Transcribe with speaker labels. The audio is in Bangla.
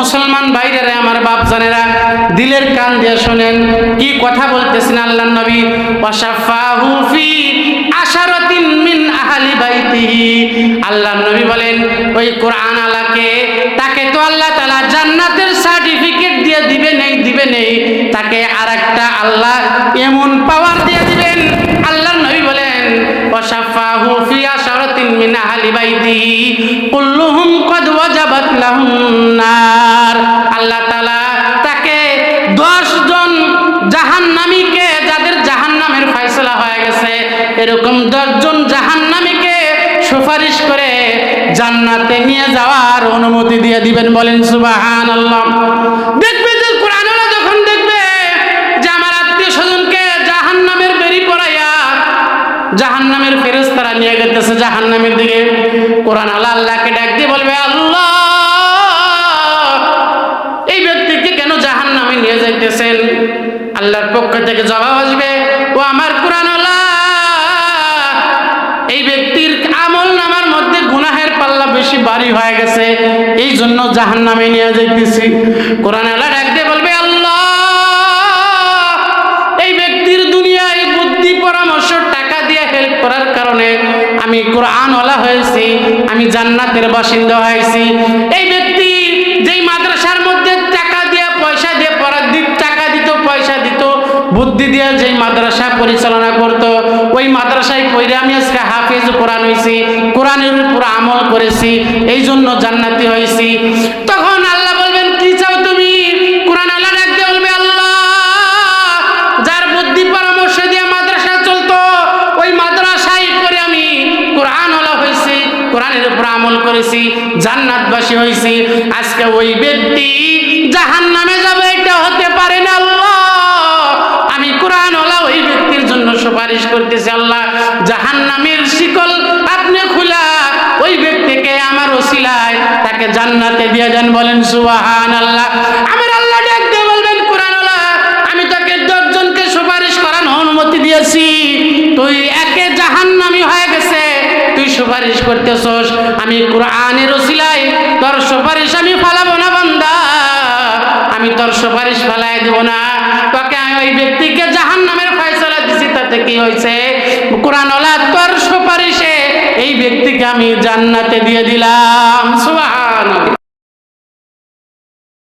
Speaker 1: মুসলমান বাইরেরা আমার বাপ জানেরা দিলের কান দিয়ে শোনেন, কি কথা বলতেছেন আল্লাহ নবী? ওয়াসাফাহু ফি আশারাতিন মিন আহলি বাইতিহি। আল্লাহ নবী বলেন, ওই কোরআন আলাকে তাকে তো আল্লাহ তাআলা জান্নাতের সার্টিফিকেট দিয়ে দিবে নেই দিবে নেই। তাকে আরেকটা আল্লাহ এমন পাওয়ার দিয়ে দিবেন। আল্লাহ নবী বলেন ওয়াসাফাহু ফি আশারাতিন মিন আহলি বাইতিহি। কুল্লুহুম কদ ওয়াজাবাত লাহুম নার আল্লাহ তাআলা তাকে 10 জন জাহান্নামীকে, যাদের জাহান্নামের ফয়সালা হয়ে গেছে, এরকম 10 জন জাহান্নামীকে সুপারিশ করে জান্নাতে নিয়ে যাওয়ার অনুমতি দিয়ে দিবেন বলেন সুবাহান আল্লাহ দেখবে যে কোরআনওয়ালা যখন দেখবে যে আমার আত্মীয় স্বজনকে জাহান্নামের বেরি পড়াইয়া জাহান্নামের ফেরেশতারা নিয়ে গেতেছে জাহান্নামের দিকে কোরআন আল্লাহ আল্লাহকে ডাক দিয়ে বলবে, আল্লাহ আল্লাহর পক্ষ থেকে জবাব আসবে, ও আমার কোরআন এই ব্যক্তির আমল নামার মধ্যে গুনাহের পাল্লা বেশি ভারী হয়ে গেছে, এই জন্য জাহান্নামে নিয়ে যাইতেছি। কোরআন আল্লাহ ডাক দিয়ে বলবে, আল্লাহ, এই ব্যক্তির দুনিয়ায় বুদ্ধি পরামর্শ, টাকা দিয়ে হেল্প করার কারণে আমি কোরআনওয়ালা হয়েছি, আমি জান্নাতের বাসিন্দা হয়েছি। এই ব্যক্তি যেই মাদ্রাসার মধ্যে টাকা দিয়ে পয়সা দিয়ে পড়ার দিক টাকা দিত পয়সা দিত বুদ্ধি দিয়ে যেই মাদ্রাসা পরিচালনা করত ওই মাদ্রাসায় পড়ে আমি আজকে হাফিজ কোরআন হয়েছি কোরআনের উপর আমল করেছি এই জন্য জান্নাতি হয়েছি তখন আল্লাহ বলবেন, কি চাও তুমি? কোরআন আল্লাহ ডাকতে বলবে, আল্লাহ, যার বুদ্ধি পরামর্শ দিয়ে মাদ্রাসা চলতো, ওই মাদ্রাসায় করে আমি কোরআন ওলা হয়েছি কোরআনের উপর আমল করেছি, জান্নাতবাসী হয়েছি আজকে ওই ব্যক্তি জাহান নামে যাবে নামের শিকল আপনি খোলা, ওই ব্যক্তিকে আমার ওসিলায় তাকে জান্নাতে দিয়ে যান বলেন সুবাহান আল্লাহ আমার আল্লাহ ডাক দিয়ে বলবেন কোরআন আমি তাকে দশজনকে সুপারিশ করার অনুমতি দিয়েছি। তুই একে জাহান্নামি হয়ে গেছে। তুই সুপারিশ করতেছস, আমি কোরআনের ওসিলায় তোর সুপারিশ আমি ফালাবো না, বান্দা। আমি তোর সুপারিশ ফালাই দেব না। তোকে আমি ওই ব্যক্তিকে জাহান্নামের ফয়সালা দিছি, তাতে কি হয়েছে? কোরআন তোর সুপারিশে এই ব্যক্তিকে আমি জান্নাতে দিয়ে দিলাম। সুবহান